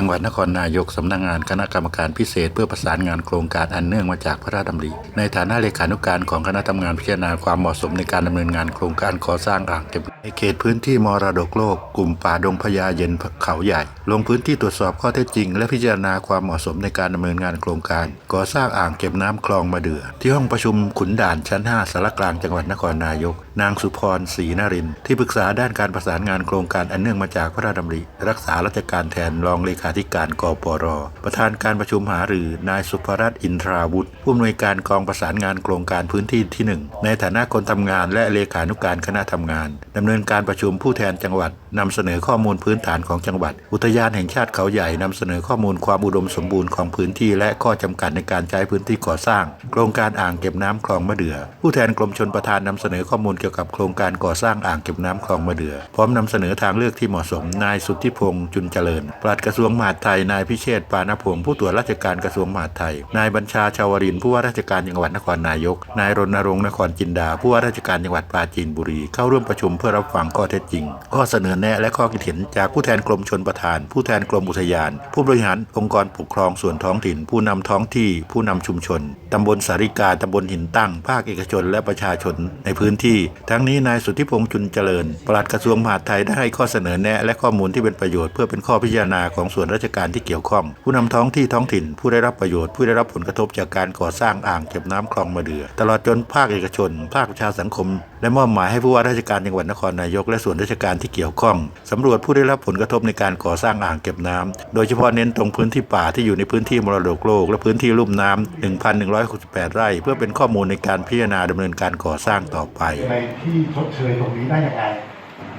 จังหวัดนครนายกสำนักงงานคณะกรรมการพิเศษ เพื่อประสานงานโครงการอันเนื่องมาจากพระราชดำริ ในฐานะเลขานุการของคณะทำงานพิจารณาความเหมาะสมในการดำเนินงานโครงการก่อสร้างอ่างเก็บในเขตพื้นที่มรดกโลก กลุ่มป่าดงพญาเย็นเขาใหญ่ ลงพื้นที่ตรวจสอบข้อเท็จจริง และพิจารณาความเหมาะสมในการดำเนินงานโครงการ ก่อสร้างอ่างเก็บน้ำคลองมะเดือ ที่ห้องประชุมขุนด่านชั้น 5สารกลางจังหวัดนครนายก นางสุพรศรีนรินที่ปรึกษาด้านการประสานงานโครงการอันเนื่องมาจากพระราชดำริ รักษาราชการแทนรองเลขาธิการกปร ประธานการประชุมหารือ นายสุภรัตน์อินทราวุฒิผู้อำนวยการกองประสานงานโครงการพื้นที่ที่หนึ่งในฐานะคนทำงานและเลขานุการคณะทำงานดำเนินการประชุมผู้แทนจังหวัดนำเสนอข้อมูลพื้นฐานของจังหวัด อุทยานแห่งชาติเขาใหญ่นำเสนอข้อมูลความอุดมสมบูรณ์ของพื้นที่ และข้อจำกัดในการใช้พื้นที่ก่อสร้าง โครงการอ่างเก็บน้ำคลองมะเดื่อผู้แทนกรมชนประทานนำเสนอข้อมูลเกี่ยวกับโครงการก่อสร้างอ่างเก็บน้ำคลองมะเดื่อพร้อมนำเสนอทางเลือกที่เหมาะสมนายสุทธิพงษ์จุนเจริญปลัดกระทรวงมหาดไทย นายพิเชษฐ์ปานพงศ์ผู้ตรวจราชการกระทรวงมหาดไทย นายบัญชาชาวรินผู้ว่าราชการจังหวัดนครนายก นายรณรงค์นครจินดา ผู้ว่าราชการจังหวัดปราจีนบุรี เข้าร่วมประชุมเพื่อรับฟังข้อเท็จจริง ข้อเสนอแนะและข้อคิดเห็นจากผู้แทนกรมชนประทาน ผู้แทนกรมอุทยาน ผู้บริหารองค์กรปกครองส่วนท้องถิ่น ผู้นำท้องที่ผู้นำชุมชนตำบลสาริกาตำบลหินตั้ง ภาคเอกชนและประชาชนในพื้นที่ ทั้งนี้นายสุทธิพงษ์จุนเจริญปลัดกระทรวงมหาดไทยได้ให้ข้อเสนอแนะและข้อมูลที่เป็นประโยชน์เพื่อเป็นข้อพิจารณาของส่วนราชการที่เกี่ยวข้อง ผู้นำท้องที่ท้องถิ่น ผู้ได้รับประโยชน์ ผู้ได้รับผลกระทบจากการก่อสร้างอ่างเก็บน้ำคลองมะเดื่อตลอดจนภาคเอกชน ภาคประชาสังคม และมอบหมายให้ผู้ว่าราชการจังหวัดนครนายก และส่วนราชการที่เกี่ยวข้องสำรวจผู้ได้รับผลกระทบในการก่อสร้างอ่างเก็บน้ำโดยเฉพาะเน้นตรงพื้นที่ป่าที่อยู่ในพื้นที่มรดกโลก และพื้นที่ลุ่มน้ำ1,168 ไร่ เพื่อเป็นข้อมูลในการพิจารณาดำเนินการก่อสร้างต่อไปในที่ชดเชยตรงนี้ได้ยังไง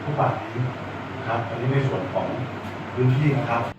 ผู้ป่านี้ครับอันนี้ในส่วนของพื้นที่นะครับ